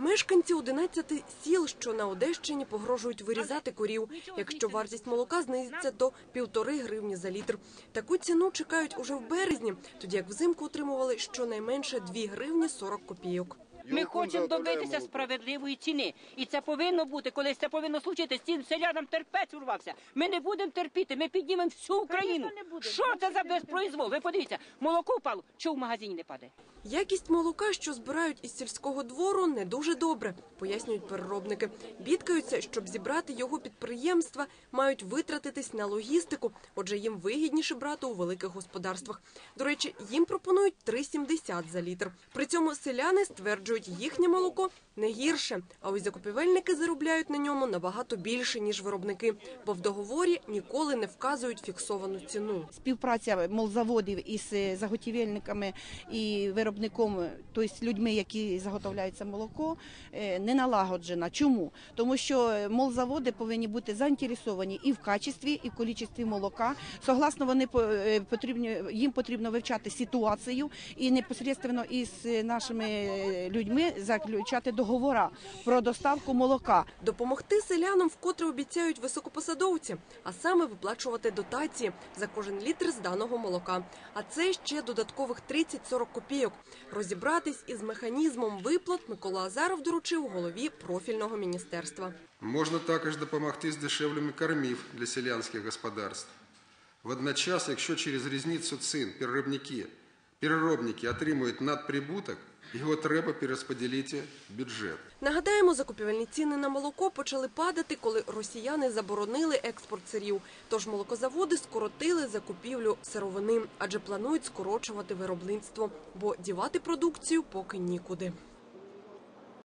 Мешканці 11 сіл, що на Одещині, погрожують вирізати корів, якщо вартість молока знизиться до півтори гривні за літр. Таку ціну чекають уже в березні, тоді як взимку отримували щонайменше 2 гривні 40 копійок. Ми хочемо добитися справедливої ціни. І це повинно бути, колись це повинно случитися. Цим селянам терпець урвався. Ми не будемо терпіти, ми піднімемо всю Україну. Що це за безпроизвол? Ви подивіться, молоко впало, що в магазині не падає? Якість молока, що збирають із сільського двору, не дуже добре, пояснюють переробники. Бідкаються, щоб зібрати його підприємства, мають витратитись на логістику, отже, їм вигідніше брати у великих господарствах. До речі, їм пропонують 3,70 за літр. При цьому селяни стверджують, їхнє молоко не гірше, а ось закупівельники заробляють на ньому набагато більше, ніж виробники, бо в договорі ніколи не вказують фіксовану ціну. Співпраця молзаводів із е, заготівельниками і виробником, тобто людьми, які заготовляють це молоко, е, не налагоджена. Чому? Тому що е, молзаводи повинні бути заінтересовані і в качестві, і в кількості молока. Согласно вони по- е, потрібні їм потрібно вивчати ситуацію і непосередньо із е, нашими е, людьми заключати договори про доставку молока. Допомогти селянам вкотре обіцяють високопосадовці, а саме виплачувати дотації за кожен літр зданого молока. А це ще додаткових 30-40 копійок. Розібратись із механізмом виплат Микола Азаров доручив голові профільного міністерства. Можна також допомогти з дешевлими кормів для селянських господарств. Водночас, якщо через різницю цін переробники, переробники отримують надприбуток, його треба перерозподілити в бюджет. Нагадаємо, закупівельні ціни на молоко почали падати, коли росіяни заборонили експорт сирів. Тож молокозаводи скоротили закупівлю сировини, адже планують скорочувати виробництво, бо дівати продукцію поки нікуди.